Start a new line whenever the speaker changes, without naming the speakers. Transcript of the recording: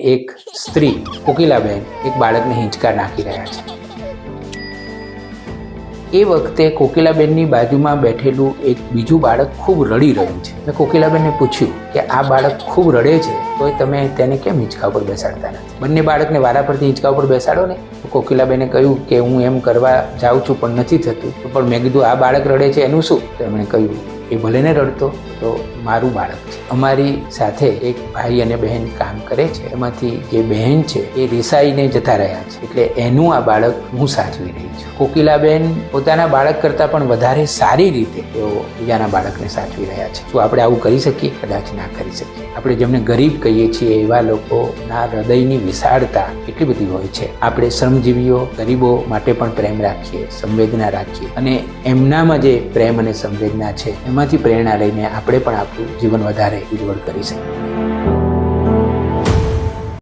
એક સ્ત્રી કોકિલાબેન એક બાળકને હિંચકા નાખી રહ્યા છે. એ વખતે કોકિલાબેનની બાજુમાં બેઠેલું એક બીજું બાળક ખૂબ રડી રહ્યું છે. મેં કોકિલાબેનને પૂછ્યું કે આ બાળક ખૂબ રડે છે, તોય તમે તેને કેમ હિંચકા ઉપર બેસાડતા નથી? બંને બાળકને વારા પરથી હિંચકા ઉપર બેસાડો ને. તો કોકિલાબેને કહ્યું કે હું એમ કરવા જાઉં છું પણ નથી થતું. પણ મેં કીધું, આ બાળક રડે છે, એનું શું? તો એમણે કહ્યું એ ભલે ને રડતો, તો મારું બાળક છે. અમારી સાથે એક ભાઈ અને બહેન કામ કરે છે. એમાંથી જે બહેન છે, એ રિસાઈને જતા રહ્યા છે. એટલે એનું આ બાળક હું સાચવી રહી છું. કોકિલાબેન પોતાના બાળક કરતાં પણ વધારે સારી રીતે તેઓ બીજાના બાળકને સાચવી રહ્યા છે. શું આપણે આવું કરી શકીએ? કદાચ ના કરી શકીએ. આપણે જેમને ગરીબ કહીએ છીએ, એવા લોકોના હૃદયની વિશાળતા એટલી બધી હોય છે. આપણે શ્રમજીવીઓ, ગરીબો માટે પણ પ્રેમ રાખીએ, સંવેદના રાખીએ. અને એમનામાં જે પ્રેમ અને સંવેદના છે એમાંથી પ્રેરણા લઈને આપણે પણ આપણું જીવન વધારે ઉજ્જવળ કરી શકીએ.